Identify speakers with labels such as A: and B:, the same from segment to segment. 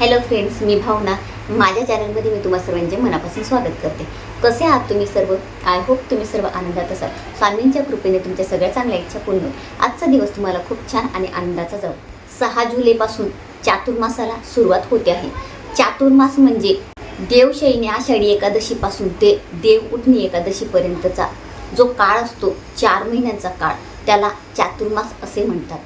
A: Hello friends मी भावना. माझ्या चॅनलमध्ये मी तुम्हा सर्वांचे मनापासून स्वागत करते. कसे आहात तुम्ही सर्व? आय होप तुम्ही सर्व आनंदात असाल. स्वामींच्या कृपेने तुमच्या सगळ्या चांगल्या इच्छा पूर्ण होईल. आजचा दिवस तुम्हाला खूप छान आणि आनंदाचा जाऊ सहा जुलैपासून चातुर्मासाला सुरुवात होते आहे. चातुर्मास म्हणजे देवशयनी आषाढी एकादशीपासून ते देव उठणी एकादशीपर्यंतचा जो काळ असतो चार महिन्यांचा काळ त्याला चातुर्मास असे म्हणतात.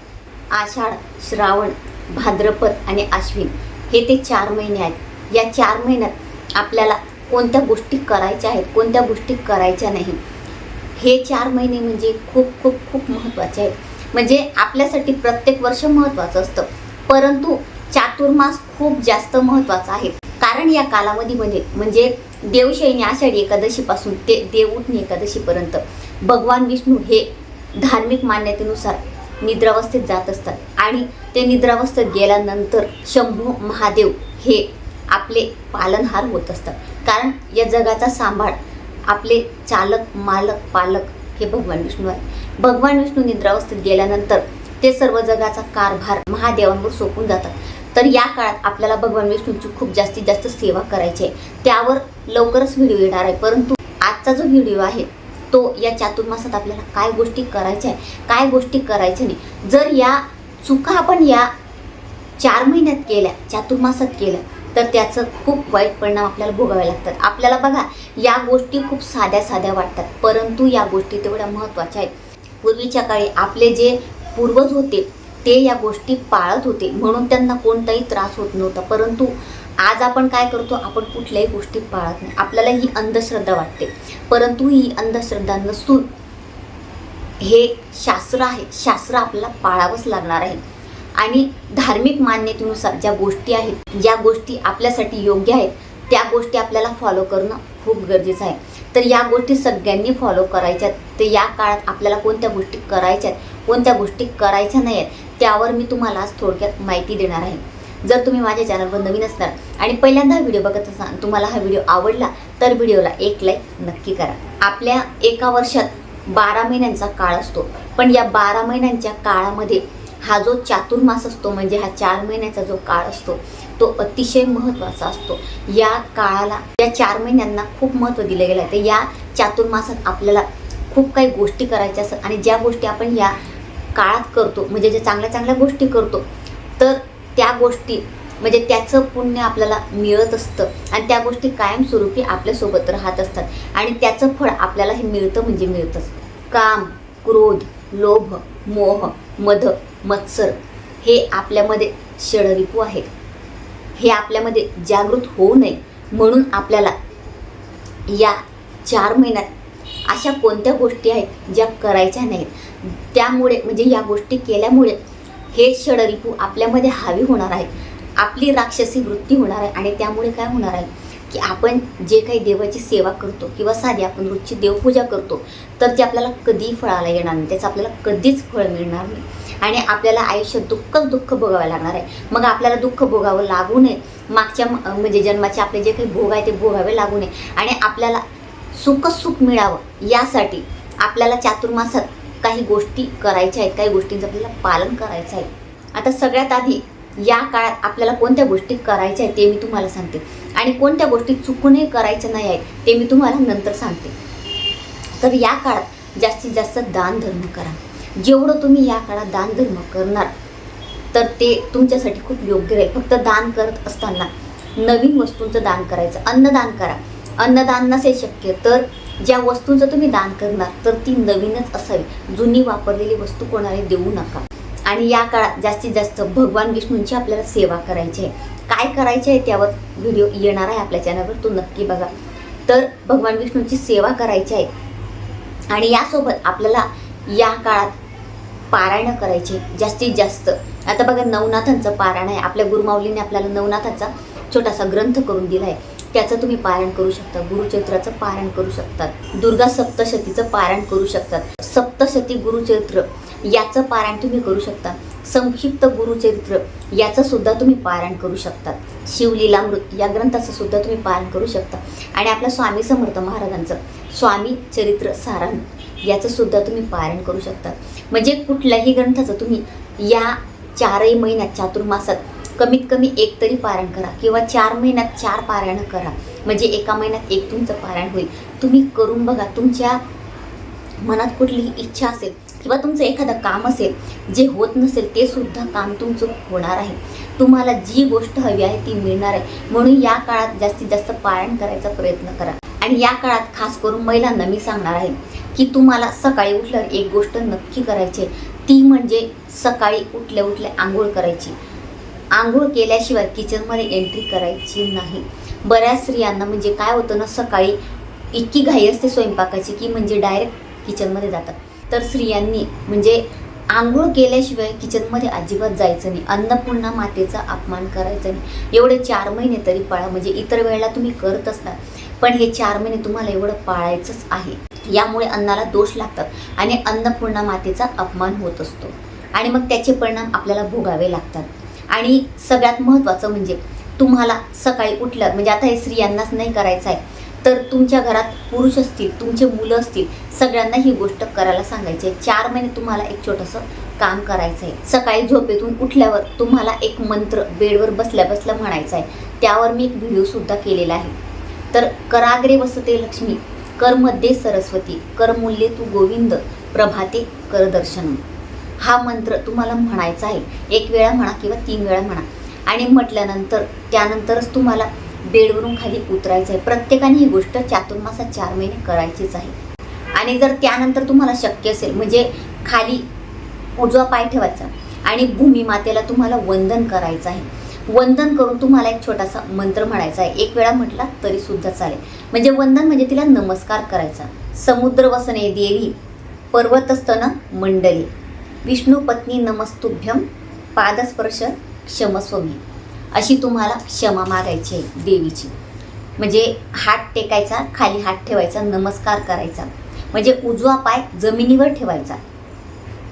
A: आषाढ श्रावण भाद्रपद आणि आश्विन हे ते चार महिने आहेत. या चार महिन्यात आपल्याला कोणत्या गोष्टी करायच्या आहेत कोणत्या गोष्टी करायच्या नाही हे चार महिने म्हणजे खूप खूप खूप महत्त्वाचे आहेत. म्हणजे आपल्यासाठी प्रत्येक वर्ष महत्त्वाचं असतं. परंतु चातुर्मास खूप जास्त महत्त्वाचा आहे. कारण या कालावधीमध्ये म्हणजे देवशयनी आषाढी एकादशीपासून ते देवउठणी एकादशीपर्यंत भगवान विष्णू हे धार्मिक मान्यतेनुसार निद्रावस्थेत जात असतात. आणि ते निद्रावस्थेत गेल्यानंतर शंभू महादेव हे आपले पालनहार होत असतात. कारण या जगाचा सांभाळ आपले चालक मालक पालक हे भगवान विष्णू आहे. भगवान विष्णू निद्रावस्थेत गेल्यानंतर ते सर्व जगाचा कारभार महादेवांवर सोपून जातात. तर या काळात आपल्याला भगवान विष्णूची खूप जास्तीत जास्त सेवा करायची आहे. त्यावर लवकरच व्हिडिओ येणार आहे. परंतु आजचा जो व्हिडिओ आहे तो या चातुर्मासात आपल्याला काय गोष्टी करायच्या आहे काय गोष्टी करायच्या नाही. जर या चुका आपण या चार महिन्यात केल्या चातुर्मासात केल्या तर त्याचं खूप वाईट परिणाम आपल्याला भोगावे लागतात. आपल्याला बघा या गोष्टी खूप साध्या साध्या वाटतात परंतु या गोष्टी तेवढ्या महत्त्वाच्या आहेत. पूर्वीच्या काळी आपले जे पूर्वज होते ते या गोष्टी पाळत होते म्हणून त्यांना कोणताही त्रास होत नव्हता. परंतु आज आपण काय करतो आपण कुठल्याही गोष्टी पाळत नाही. आपल्याला ही अंधश्रद्धा वाटते. परंतु ही अंधश्रद्धा नसून हे शास्त्र आहे. शास्त्र आपल्याला पाळावंच लागणार आहे. आणि धार्मिक मान्यतेनुसार ज्या गोष्टी आहेत ज्या गोष्टी आपल्यासाठी योग्य आहेत त्या गोष्टी आपल्याला फॉलो करणं खूप गरजेचं आहे. तर या गोष्टी सगळ्यांनी फॉलो करायच्यात तर या काळात आपल्याला कोणत्या गोष्टी करायच्यात कोणत्या गोष्टी करायच्या नाही आहेत त्यावर मी तुम्हाला आज थोडक्यात माहिती देणार आहे. जर तुम्ही माझ्या चॅनलवर नवीन असणार आणि पहिल्यांदा व्हिडिओ बघत असाल तुम्हाला हा व्हिडिओ आवडला तर व्हिडिओला एक लाईक नक्की करा. आपल्या एका वर्षात बारा महिन्यांचा काळ असतो. पण या बारा महिन्यांच्या काळामध्ये हा जो चातुर्मास असतो म्हणजे हा चार महिन्याचा जो काळ असतो तो अतिशय महत्त्वाचा असतो. या काळाला या चार महिन्यांना खूप महत्त्व दिलं गेलं. आहे तर या चातुर्मासात आपल्याला खूप काही गोष्टी करायच्या असतात. आणि ज्या गोष्टी आपण या काळात करतो म्हणजे ज्या चांगल्या चांगल्या गोष्टी करतो तर त्या गोष्टी म्हणजे त्याचं पुण्य आपल्याला मिळत असतं. आणि त्या गोष्टी कायमस्वरूपी आपल्यासोबत राहत असतात. आणि त्याचं फळ आपल्याला हे मिळतं म्हणजे मिळतंच. काम क्रोध लोभ मोह मध मत्सर हे आपल्यामध्ये षडरिपू आहेत. हे आपल्यामध्ये जागृत होऊ नये म्हणून आपल्याला या चार महिन्यात अशा कोणत्या गोष्टी आहेत ज्या करायच्या नाहीत? त्यामुळे म्हणजे या गोष्टी केल्यामुळे हे षडरिपू आपल्यामध्ये हावी होणार आहे आपली राक्षसी वृत्ती होणार आहे आणि त्यामुळे काय होणार आहे? की आपण जे काही देवाची सेवा करतो किंवा साधी आपण रोजची देवपूजा करतो तर ते आपल्याला कधीही फळाला येणार नाही. त्याचं आपल्याला कधीच फळ मिळणार नाही. आणि आपल्याला आयुष्यात दुःखच दुःख भोगावं लागणार आहे. मग आपल्याला दुःख भोगावं लागू नये. मागच्या म- म्हणजे जन्माचे आपले जे काही भोग आहे ते भोगावे लागू नये. आणि आपल्याला सुखच सुख मिळावं यासाठी आपल्याला चातुर्मासात काही गोष्टी करायच्या आहेत. काही गोष्टींचं आपल्याला पालन करायचं आहे. आता सगळ्यात आधी या काळात आपल्याला कोणत्या गोष्टी करायच्या आहेत ते मी तुम्हाला सांगते. आणि कोणत्या गोष्टी चुकूनही करायच्या नाही आहेत ते मी तुम्हाला नंतर सांगते. तर या काळात जास्तीत जास्त दानधर्म करा. जेवढं तुम्ही या काळात दानधर्म करणार तर ते तुमच्यासाठी खूप योग्य राहील. फक्त दान करत असताना नवीन वस्तूंचं दान करायचं. अन्नदान करा. अन्नदान नसेल शक्य तर ज्या वस्तूंचं तुम्ही दान करणार तर ती नवीनच असावी. जुनी वापरलेली वस्तू कोणाला देऊ नका. आणि या काळात जास्तीत जास्त भगवान विष्णूंची आपल्याला सेवा करायची आहे. काय करायचे आहे त्यावर व्हिडिओ येणार आहे आपल्या चॅनलवर तो नक्की बघा. तर भगवान विष्णूंची सेवा करायची आहे. आणि यासोबत आपल्याला या काळात पारायणं करायचे जास्तीत जास्त. आता बघा नवनाथांचं पारायण आहे. आपल्या गुरुमाऊलीने आपल्याला नवनाथाचा छोटासा ग्रंथ करून दिला आहे त्याचं तुम्ही पारायण करू शकता. गुरुचरित्राचं पारायण करू शकतात दुर्गा सप्तशतीचं पारायण करू शकतात सप्तशती गुरुचरित्र याचं पारायण तुम्ही करू शकता. संक्षिप्त गुरुचरित्र याचं सुद्धा तुम्ही पारायण करू शकता. शिवलीलामृत या ग्रंथाचं सुद्धा तुम्ही पारायण करू शकता. आणि आपल्या स्वामी समर्थ महाराजांचं स्वामी चरित्र सारण याचं सुद्धा तुम्ही पारायण करू शकता. म्हणजे कुठल्याही ग्रंथाचं तुम्ही या चारही महिन्यात चातुर्मासात कमीत कमी एक तरी पारायण करा किंवा चार महिन्यात चार पारायणं करा. म्हणजे एका महिन्यात एक तुमचं पारायण होईल. तुम्ही करून बघा तुमच्या मनात कुठलीही इच्छा असेल किंवा तुमचं एखादं काम असेल जे होत नसेल ते सुद्धा काम तुमचं होणार आहे. तुम्हाला जी गोष्ट हवी आहे ती मिळणार आहे. म्हणून या काळात जास्तीत जास्त पारायण करायचा प्रयत्न करा. आणि या काळात खास करून महिलांना मी सांगणार आहे की तुम्हाला सकाळी उठल्यावर एक गोष्ट नक्की करायची आहे. ती म्हणजे सकाळी उठल्या उठल्या आंघोळ करायची. आंघोळ केल्याशिवाय किचनमध्ये एंट्री करायची नाही. बऱ्याच स्त्रियांना म्हणजे काय होतं ना सकाळी इतकी घाई असते स्वयंपाकाची की म्हणजे डायरेक्ट किचनमध्ये जातात. तर स्त्रियांनी म्हणजे आंघोळ केल्याशिवाय किचनमध्ये अजिबात जायचं नाही. अन्नपूर्णा मातेचा अपमान करायचा नाही. एवढे चार महिने तरी पाळा. म्हणजे इतर वेळेला तुम्ही करत असता पण हे चार महिने तुम्हाला एवढं पाळायचंच आहे. यामुळे अन्नाला दोष लागतात आणि अन्नपूर्णा मातेचा अपमान होत असतो. आणि मग त्याचे परिणाम आपल्याला भोगावे लागतात. आणि सगळ्यात महत्त्वाचं म्हणजे तुम्हाला सकाळी उठलं म्हणजे आता हे स्त्रियांनाच नाही करायचं आहे तर तुमच्या घरात पुरुष असतील तुमचे मुलं असतील सगळ्यांना ही गोष्ट करायला सांगायची आहे. चार महिने तुम्हाला एक छोटंसं काम करायचं आहे. सकाळी झोपेतून उठल्यावर तुम्हाला एक मंत्र बेडवर बसल्या बसल्या म्हणायचा आहे. त्यावर मी एक व्हिडिओसुद्धा केलेला आहे. तर कराग्रे वसते लक्ष्मी करमध्ये सरस्वती कर मूल्ये तू गोविंद प्रभाते करदर्शन हा मंत्र तुम्हाला म्हणायचा आहे. एक वेळा म्हणा किंवा तीन वेळा म्हणा. आणि म्हटल्यानंतर त्यानंतरच तुम्हाला बेडवरून खाली उतरायचं आहे प्रत्येकाने ही गोष्ट चातुर्मासात चार महिने करायचीच आहे. आणि जर त्यानंतर तुम्हाला शक्य असेल म्हणजे खाली उजवा पाय ठेवायचा आणि भूमी मातेला तुम्हाला वंदन करायचं आहे. वंदन करून तुम्हाला एक छोटासा मंत्र म्हणायचा आहे. एक वेळा म्हटला तरी सुद्धा चालेल. म्हणजे वंदन म्हणजे तिला नमस्कार करायचा. समुद्र वसने देवी पर्वतस्तन मंडली. विष्णू पत्नी नमस्तुभ्यम पादस्पर्श क्षमस्वमी अशी तुम्हाला क्षमा मागायची आहे देवीची. म्हणजे हात टेकायचा खाली हात ठेवायचा नमस्कार करायचा. म्हणजे उजवा पाय जमिनीवर ठेवायचा.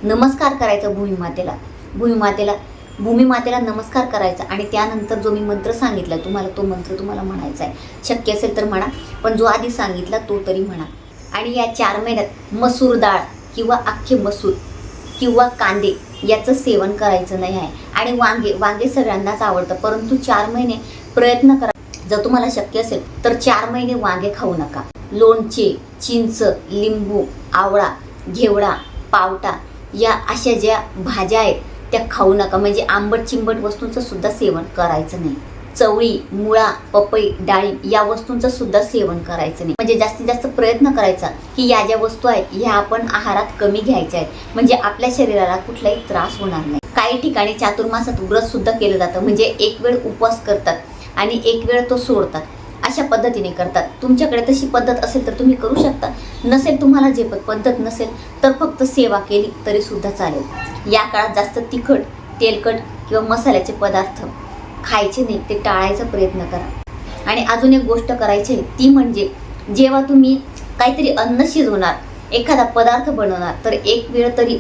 A: नमस्कार करायचा भूमिमातेला भूमिमातेला भूमिमातेला नमस्कार करायचा आणि त्यानंतर जो मी मंत्र सांगितला तुम्हाला तो मंत्र तुम्हाला म्हणायचा आहे. शक्य असेल तर म्हणा पण जो आधी सांगितला तो तरी म्हणा. आणि या चार महिन्यात मसूर डाळ किंवा अख्खे मसूर किंवा कांदे याचं सेवन करायचं नाही आहे. आणि वांगे वांगे सगळ्यांनाच आवडतं परंतु चार महिने प्रयत्न करा. जर तुम्हाला शक्य असेल तर चार महिने वांगे खाऊ नका. लोणचे चिंच लिंबू आवळा घेवडा पावटा या अशा ज्या भाज्या आहेत त्या खाऊ नका. म्हणजे आंबट चिंबट वस्तूंचं सुद्धा सेवन करायचं नाही. चवळी मुळा पपई डाळिंब या वस्तूंचं सुद्धा सेवन करायचं नाही. म्हणजे जास्तीत जास्त प्रयत्न करायचा की या ज्या वस्तू आहेत ह्या आपण आहारात कमी घ्यायच्या आहेत. म्हणजे आपल्या शरीराला कुठलाही त्रास होणार नाही. काही ठिकाणी चातुर्मासात व्रत सुद्धा केलं जातं. म्हणजे एक वेळ उपवास करतात आणि एक वेळ तो सोडतात. अशा पद्धतीने करतात. तुमच्याकडे तशी पद्धत असेल तर तुम्ही करू शकता. नसेल तुम्हाला जे पद्धत नसेल तर फक्त सेवा केली तरी सुद्धा चालेल. या काळात जास्त तिखट तेलकट किंवा मसाल्याचे पदार्थ खायचे नाही ते टाळायचा प्रयत्न करा. आणि अजून एक गोष्ट करायची आहे ती म्हणजे जेव्हा तुम्ही काहीतरी अन्न शिजवणार एखादा पदार्थ बनवणार तर एक वेळ तरी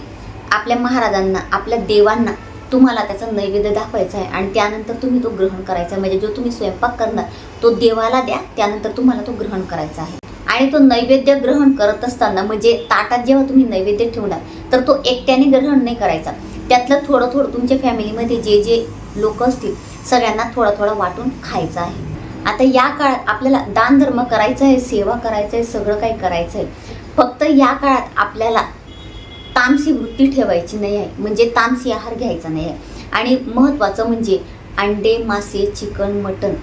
A: आपल्या महाराजांना आपल्या देवांना तुम्हाला त्याचा नैवेद्य दाखवायचा आहे आणि त्यानंतर तुम्ही तो ग्रहण करायचा आहे. म्हणजे जो तुम्ही स्वयंपाक करणार तो देवाला द्या त्यानंतर तुम्हाला तो ग्रहण करायचा आहे. आणि तो नैवेद्य ग्रहण करत असताना म्हणजे ताटात जेव्हा तुम्ही नैवेद्य ठेवणार तर तो एकट्याने ग्रहण नाही करायचा. त्यातलं थोडं थोडं तुमच्या फॅमिलीमध्ये जे जे लोक असतील सगळ्यांना थोडं थोडं वाटून खायचं आहे. आता या काळात आपल्याला दानधर्म करायचं करायचा आहे सेवा करायचं आहे सगळं काही करायचं आहे फक्त या काळात आपल्याला तामसी वृत्ती ठेवायची नाही आहे. म्हणजे तामसी आहार घ्यायचा नाही आहे. आणि महत्त्वाचं म्हणजे अंडे मासे चिकन मटन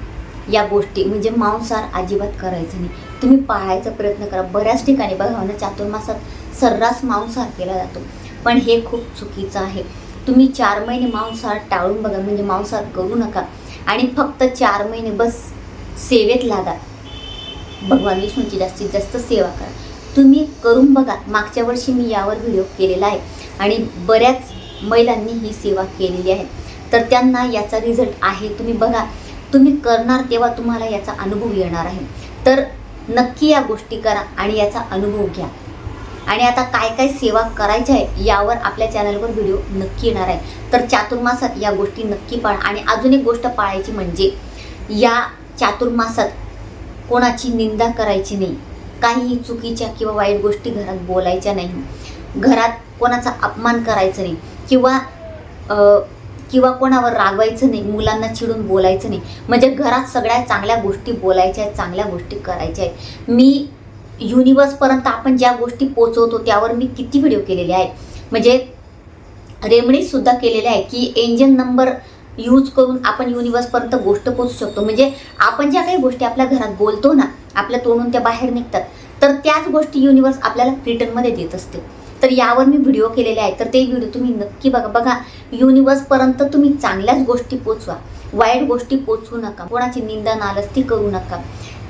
A: या गोष्टी म्हणजे मांसाहार अजिबात करायचं नाही. तुम्ही पाळायचा प्रयत्न करा. बऱ्याच ठिकाणी बघा ना चातुर्मासात सर्रास मांसाहार केला जातो. पण हे खूप चुकीचं आहे. तुम्ही चार महिने मांसाहार टाळून बघा म्हणजे मांसाहार करू नका. आणि फक्त चार महिने बस सेवेत लागा. भगवान विष्णूची जास्तीत जास्त सेवा करा. तुम्ही करून बघा मागच्या वर्षी मी यावर व्हिडिओ केलेला आहे. आणि बऱ्याच महिलांनी ही सेवा केलेली आहे. तर त्यांना याचा रिझल्ट आहे तुम्ही बघा. तुम्ही करणार तेव्हा तुम्हाला याचा अनुभव येणार आहे. तर नक्की या गोष्टी करा आणि याचा अनुभव घ्या. आणि आता काय काय सेवा करायच्या आहे यावर आपल्या चॅनलवर व्हिडिओ नक्की येणार आहे. तर चातुर्मासात या गोष्टी नक्की पाळा. आणि अजून एक गोष्ट पाळायची म्हणजे या चातुर्मासात कोणाची निंदा करायची नाही. काहीही चुकीच्या किंवा वाईट गोष्टी घरात बोलायच्या नाही. घरात कोणाचा अपमान करायचा नाही. किंवा किंवा कोणावर रागवायचं नाही मुलांना चिडून बोलायचं नाही. म्हणजे घरात सगळ्या चांगल्या गोष्टी बोलायच्या आहेत चांगल्या गोष्टी करायच्या आहेत. मी युनिवर्सपर्यंत आपण ज्या गोष्टी पोचवतो त्यावर मी किती व्हिडिओ केलेले आहेत. म्हणजे रेमडीज केलेले आहे की इंजन नंबर यूज करून आपण युनिवर्सपर्यंत गोष्ट पोचू शकतो. म्हणजे आपण ज्या काही गोष्टी आपल्या घरात बोलतो ना आपल्या तोंडून त्या बाहेर निघतात तर त्याच गोष्टी युनिवर्स आपल्याला रिटर्नमध्ये देत असते. तर यावर मी व्हिडिओ केलेले आहेत. तर ते व्हिडिओ तुम्ही नक्की बघा. बघा युनिवर्सपर्यंत तुम्ही चांगल्याच गोष्टी पोचवा वाईट गोष्टी पोचवू नका. कोणाची निंदा नालस्ती करू नका.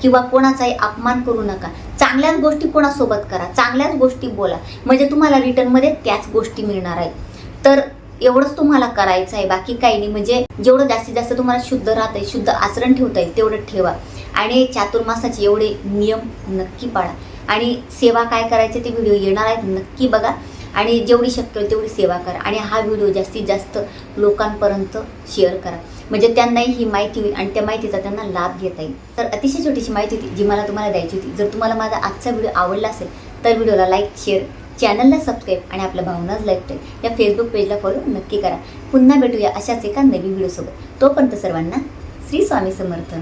A: किंवा कोणाचाही अपमान करू नका. चांगल्याच गोष्टी कोणासोबत करा. चांगल्याच गोष्टी बोला. म्हणजे तुम्हाला रिटर्नमध्ये त्याच गोष्टी मिळणार आहेत. तर एवढंच तुम्हाला करायचं आहे. बाकी काही नाही. म्हणजे जेवढं जास्तीत जास्त तुम्हाला शुद्ध राहता आहे शुद्ध आचरण ठेवता येईल तेवढं ठेवा. आणि चातुर्मासाचे एवढे नियम नक्की पाळा. आणि सेवा काय करायचे ते व्हिडिओ येणार आहेत नक्की बघा. आणि जेवढी शक्य होईल तेवढी सेवा करा. आणि हा व्हिडिओ जास्तीत जास्त लोकांपर्यंत शेअर करा. म्हणजे त्यांनाही ही माहिती होईल आणि त्या माहितीचा त्यांना लाभ घेता येईल. तर अतिशय छोटीशी माहिती होती जी मला तुम्हाला द्यायची होती. जर तुम्हाला माझा आजचा व्हिडिओ आवडला असेल तर व्हिडिओला लाईक शेअर चॅनलला सबस्क्राईब आणि आपल्या भावनाच लाईक या फेसबुक पेजला फॉलो नक्की करा. पुन्हा भेटूया अशाच एका नवीन व्हिडिओसोबत. तोपर्यंत सर्वांना श्री स्वामी समर्थ.